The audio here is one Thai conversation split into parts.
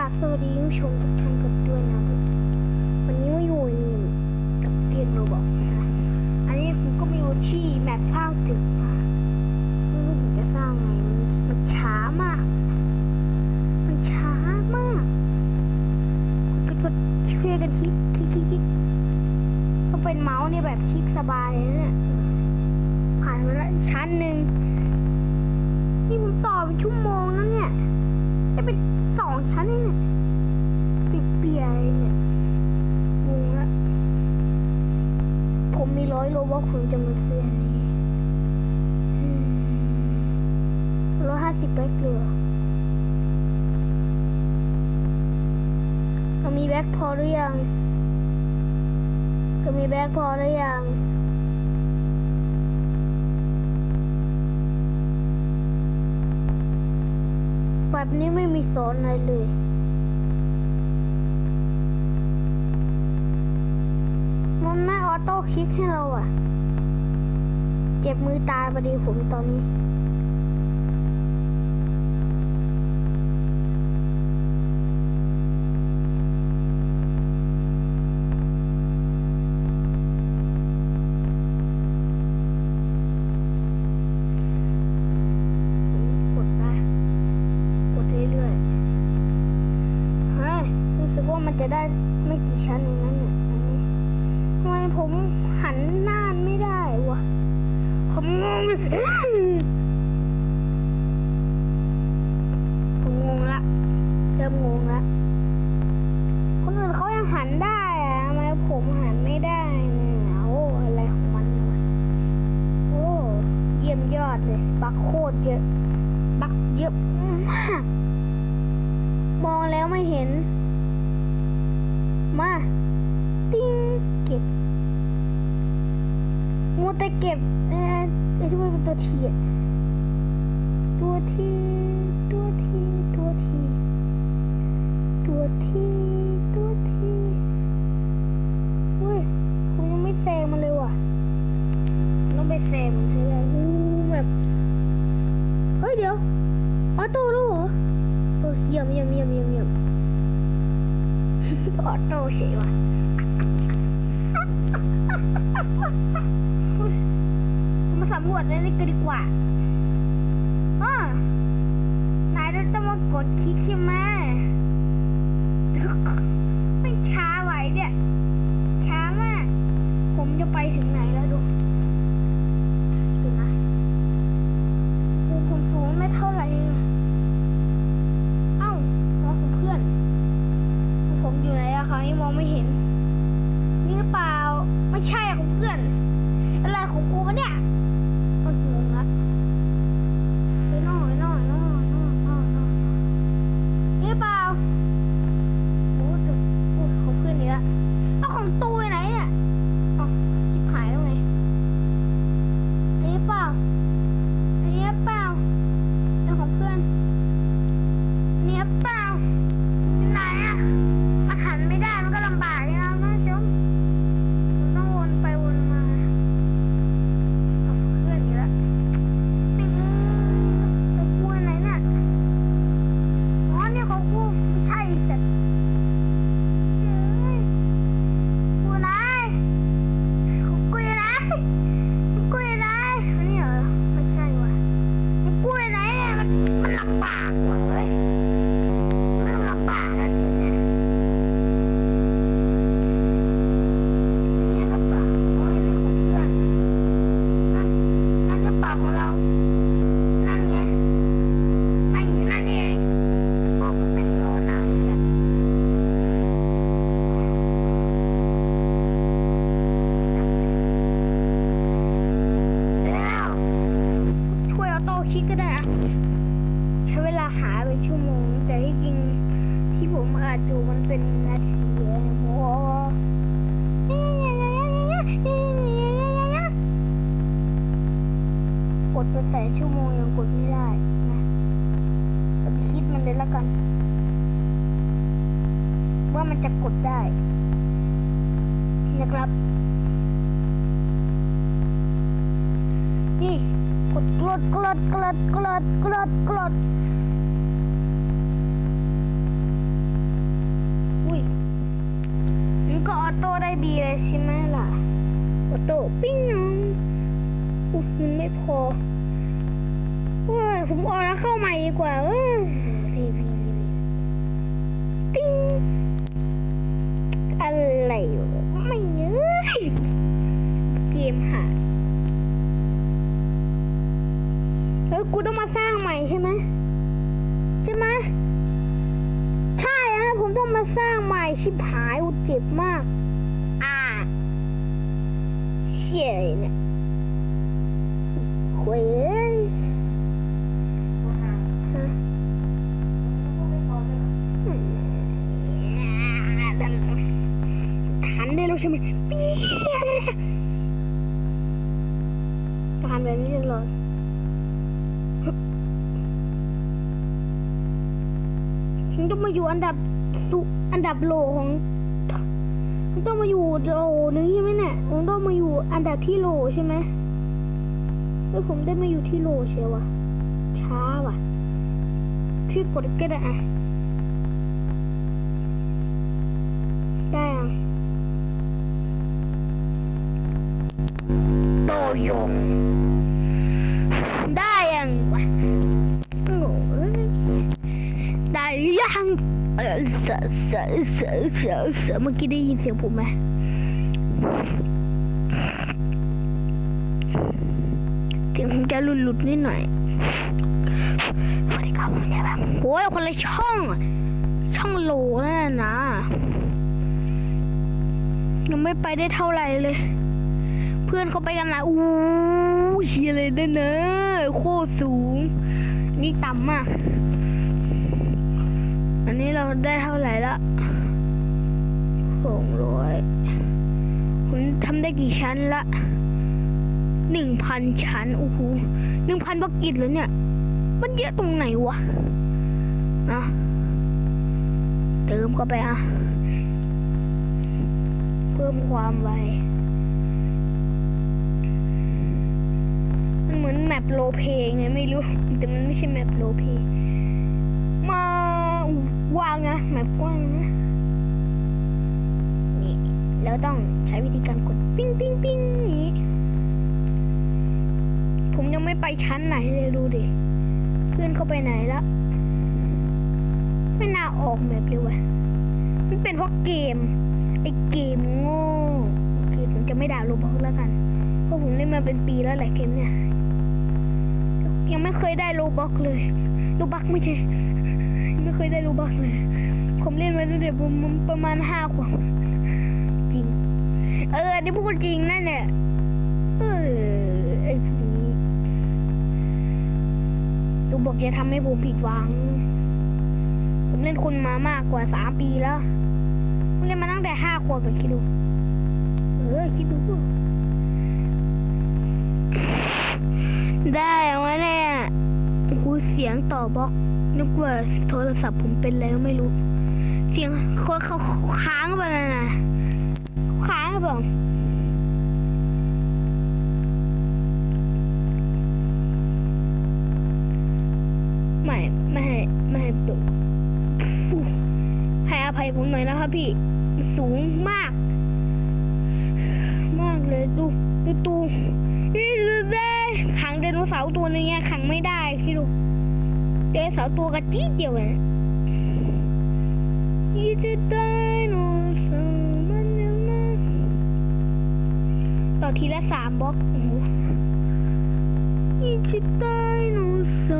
ราบสวัสดีผู้ชมทุกท่านกันด้วยนะวันนี้มาอยู่กับเกมโรบอกนะอันนี้ผมก็มาอยู่ที่แมปสร้างตึกนะไม่รู้ผมจะสร้างไงมันมันช้ามาก มันช้ามากกดกดเคลียกันคลิกคลิกคลิกคลิกก็เป็นเมาส์เนี่ยแบบคลิกสบายนะเนี่ยผ่านมาแล้วชั้นหนึ่งนี่ผมต่อเป็นชั่วโมงแล้วเนี่ยจะเป็นสองชั้นเองเนี่ยติดเปียอะไรเนี่ยงงละผมมี ร้อยโลบอกผมจะมาซื้ออันนี้ร้อยห้าสิบแบ็คเหลือเรามีแบ็คพอหรือยังเรามีแบ็คพอหรือยังแบบนี้ไม่มีสอนอะไรเลย โต้คลิกให้เราอะเจ็บมือตายพอดีผมตอนนี้ กดไปกดเรื่อยๆเฮ้ยรู้สึกว่ามันจะได้ไม่กี่ชั้นเองนั้น ผมหันหน้าไม่ได้วะผมงงเลยผมงงละเริ่มงงละคนอื่นเขายังหันได้อะทำไมผมหันไม่ได้เนี่ยโอ้อะไรของมันวะโอ้เยี่ยมยอดเลย บักโคตรเยอะบักเยอะมากมองแล้วไม่เห็น มา ติ้งเก็บ มัวแต่เก็บเอ่อไอ้ที่มันเป็นตัวทีตัวทีตัวทีตัวทีตัวทีตัวทีเฮ้ยผมยังไม่แซงมันเลยว่ะต้องไปแซงมันให้ได้อู้แบบเฮ้ยเดี๋ยวออโต้แล้วเหรอเออเยี่ยมเยี่ยมเยี่ยมเยี่ยมเยี่ยมออโต้เฉยว่ะเฮ้ย มาสำรวจในนี้กันดีกว่าอ่านายต้องมากดคลิกใช่ไหมไม่ช้าไหวเนี่ย ช้ามาก ผมจะไปถึงไหนแล้วดู ว่ามันจะกดได้ นะครับ นี่กดกรดกรดกรดกรดกรดกรดอุ้ยมันก็ออโต้ได้ดีเลยใช่ไหมล่ะออโต้ปิ้งน้องอุ้ยมันไม่พอเอ้ยผมออกแล้วเข้าใหม่ดีกว่าเอ้ย อะไรอยู่ไม่เนยเกมหาแล้วกูต้องมาสร้างใหม่ใช่ไหมใช่ไหมใช่ฮะผมต้องมาสร้างใหม่ชิบหายอุยเจ็บมาก อ่าเชี่ยเนี่ยเว้ ใช่ไหมเปี้ยการแบบนี้เลยฉันต้องมาอยู่อันดับสุอันดับโลของฉันต้องมาอยู่โลนึงใช่ไหมเนี่ยผมต้องมาอยู่อันดับที่โลใช่ไหมเฮ้ผมได้มาอยู่ที่โลเชียววะช้าว่ะช่วยกดก็ได้อะ ยง ได้ยังวะได้หรือยังเออเสอเสอเสอเสอเสอเมื่อกี้ได้ยินเสียงผมไหมเสียงผมจะหลุดหลุดนิดหน่อยสวัสดีครับผมเนี่ยแบบโอ้ยคนละช่อง ช่องโหลนั่นน่ะนะยังไม่ไปได้เท่าไหร่เลย เพื่อนเขาไปกันนะอู้เชียร์เลยเนอะโคตรสูง นี่ต่ำมาก อันนี้เราได้เท่าไหร่ละสองร้อยคุณทำได้กี่ชั้นละหนึ่งพันชั้น โอ้โหหนึ่งพันบล็อกอิดแล้วเนี่ย มันเยอะตรงไหนวะอะเติมเข้าไปอะ เพิ่มความไว มันเหมือนแมปโลเพไงไม่รู้ แต่มันไม่ใช่แมปโลเพมาวางนะแมปกว้างนะนี่แล้วต้องใช้วิธีการกดปิ้งปิ้งปิ้งนี้ผมยังไม่ไปชั้นไหนเลยดูดิเพื่อนเขาไปไหนละไม่น่าออกแมปเลยวะมันเป็นเพราะเกมไอเกมโง่โอเคผมจะไม่ด่าโรบอกแล้วกันเพราะผมเล่นมาเป็นปีแล้วแหละเกมเนี่ย ยังไม่เคยได้โลบ็อกเลยโลบักไม่ใช่ไม่เคยได้โลบักเลย ผมเล่นมาตั้งแต่ผมประมาณห้าขวบจริง เอออันนี่พูดจริงนั่นเนี่ยเออไอ้พวกนี้ดูบอกจะทำให้ผมผิดหวัง ผมเล่นคุณมามากกว่าสามปีแล้วผมเล่นมาตั้งแต่ห้าขวบเลยคิดดู เออคิดดู ได้วะเนี่ยโอ้โหเสียงต่อบล็อกนึกว่าโทรศัพท์ผมเป็นอะไรไม่รู้ เสียงคนเขาค้างไปนะนะค้างเปล่าไม่ไม่ให้ไม่ให้เปิดให้อภัยผมหน่อยนะครับพี่สูงมาก มากเลยดูดูตูนี่ดูเด้ขัง โนเสาร์ตัวนึงเนี่ยขังไม่ได้คิดดูไดโนเสาร์ตัวกระจี้เดียวเลยยี่จะไดโนเสาร์มันยังมาต่อทีละสามบล็อกโอ้โหยี่จะไดโนเสาร์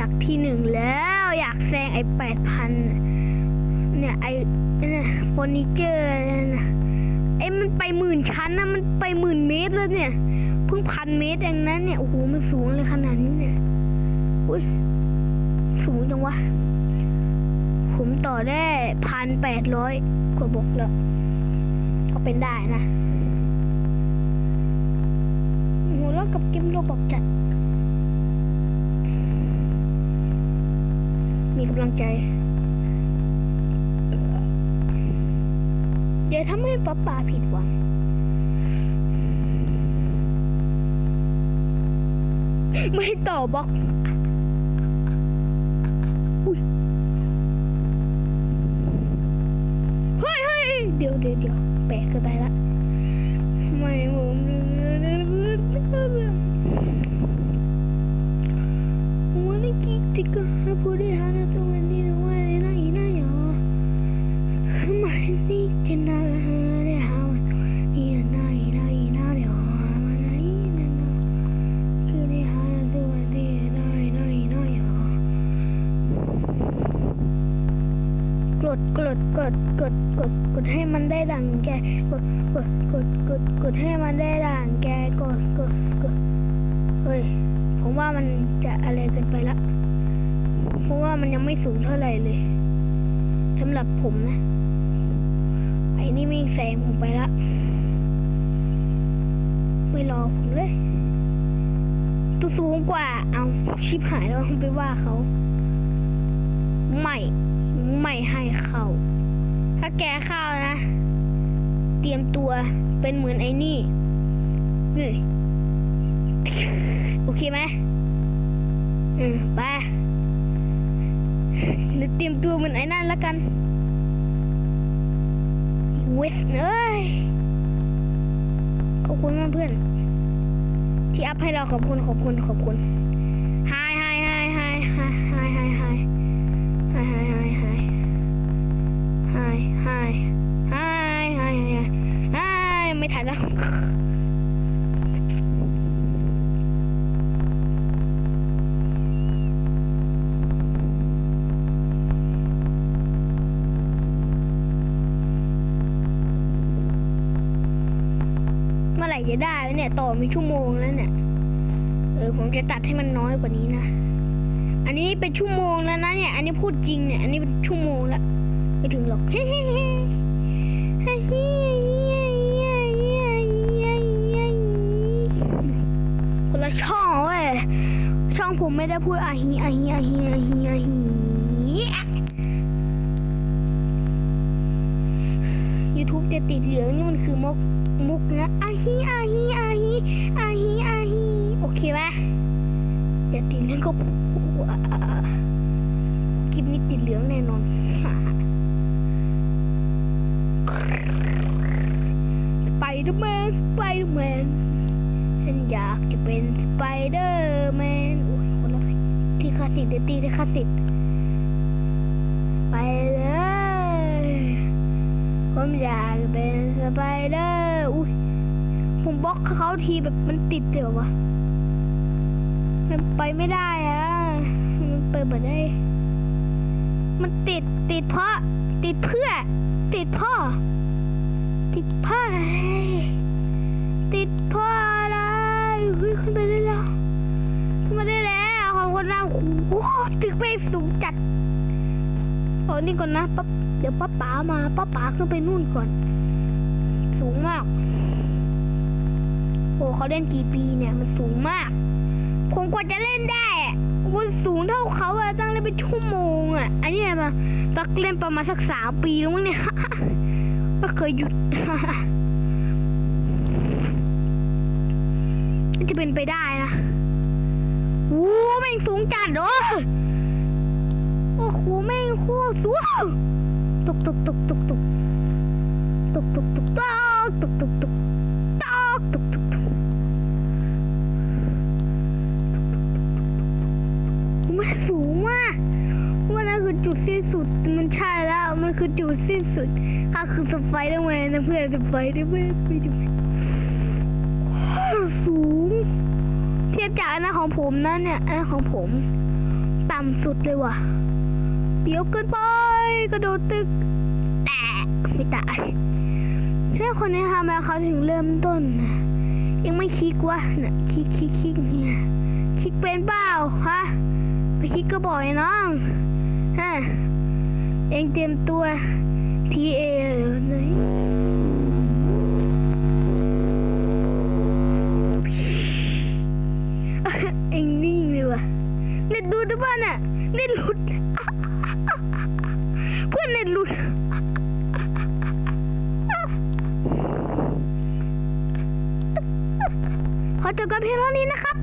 อยากที่หนึ่งแล้วอยากแซงไอ้แปดพันเนี่ยไอ้เนี่ยเฟอร์นิเจอร์นะไอ้มันไปหมื่นชั้นนะมันไปหมื่นเมตรแล้วเนี่ยเพิ่งพันเมตรเองนะเนี่ยโอ้โหมันสูงเลยขนาดนี้เนี่ยอุ้ยสูงจังวะผมต่อได้พันแปดร้อยกว่าบล็อกแล้วก็เป็นได้นะหัวเราะกับเกมโรบอกจัดำลังใจอย่าทำให้ป๊าป๋าผิดหวังไม่ต่อบล็อกเฮ้ยเฮ้ยเดี๋ยวเดี๋ยวเดี๋ยวแปลกเกินไปละ ไม่ผม กดกดกดกดให้มันได้ดังแกกดกดกดกดกดให้มันได้ดังแกกดกดกดเฮ้ยผมว่ามันจะอะไรเกินไปละเพราะว่ามันยังไม่สูงเท่าไหร่เลยสำหรับผมนะไอ้นี่มีแสงผมไปละไม่รอผมเลยตัวสูงกว่า เอาชิบหายแล้วไปว่าเขา ไม่ ไม่ให้เข้า ถ้าแกเข้านะ เตรียมตัวเป็นเหมือนไอ้นี่เฮ้ยโอเคไหมอืมไปเดี๋ยวเตรียมตัวเหมือนไอ้นั่นแล้วกันเวสเอ้ยขอบคุณมากเพื่อน ที่อัพให้เราขอบคุณขอบคุณขอบคุณ Hi hi hi hi แล้วเมื่อไหร่จะได้วเนี่ยต่อมีชั่วโมงแล้วเนี่ย เออผมจะตัดให้มันน้อยกว่านี้นะ อันนี้เป็นชั่วโมงแล้วนะเนี่ย อันนี้พูดจริงเนี่ย อันนี้เป็นชั่วโมงแล้วไม่ถึงหรอกคนละช่องเว้ย ช่อง ผมไม่ได้พูดอาฮีอาฮีอาฮีอาฮีอาฮียูทูบจะติดเหลืองนี่มันคือมุกมุกนะอาฮีอาฮีอาฮีอาฮีอาฮีโอเคไหมอย่าติดเหลืองก็คลิปนี้ติดเหลืองแน่นอนสไปเดอร์แมนสไปเดอร์แมนฉันอยากจะเป็นสไปเดอร์แมน ที่คาสิทธิ์เดี๋ยวตีที่คาสิทธิ์ไปเลย ผมอยากเป็นสไปเดอร์อุ้ยผมบล็อกเขาทีแบบมันติดเดี๋ยววะมันไปไม่ได้อะมันเปิดมาได้ มันติดติดเพราะ ติดเพื่อ ติดพ่อ ติดพ่ออะไรติดพ่ออะไรเฮ้ยขึ้นไปได้แล้วขึ้นมาได้แล้ว ขอบคุณนะโอ้โหตึกไปสูงจัดเอานี่ก่อนนะป๊าเดี๋ยวป้าป๋ามาป้าป๋าขึ้นไปนู่นก่อน สูงมาก โอ้เขาเล่นกี่ปีเนี่ยมันสูงมาก ผมกว่าจะเล่นได้อะมันสูงเท่าเขาอะตั้งเล่นเป็นชั่วโมงอะอันนี้มาตักเล่นประมาณสักสามปีแล้วมั้งเนี่ยไม่เคยหยุดจะเป็นไปได้นะ โอ้แม่งสูงจัดเหรอโอ้โหแม่งโคตรสูงตุกตุกตุกตุกตุกตุกตุกตุกตกตุกตุกตุกตกตกตกตกมันสูงมากว่านั่นคือจุดสิ้นสุดมันใช่แล้วมันคือจุดสิ้นสุดข้าคือสไปเดอร์แมนนะเพื่อนสไปเดอร์แมนไปดูสูง ทียบจากอันนั้นของผมนะเนี่ยอันนั้นของผม ต่ำสุดเลยว่ะเดี๋ยวเกินไปกระโดดตึกแต่ไม่ตายถ้าคนนี้ทำไมเขาถึงเริ่มต้นนะยังไม่คลิกวะน่ะคลิกคลิกคลิกเนี่ยคลิกเป็นเปล่าฮะไปคลิกก็บอกไอ้น้องฮะเองเตรียมตัวทีเอไหน อนอะเน็ตหลุด เพื่อนเน็ตหลุด ขอจบกันเพียงเท่านี้นะครับ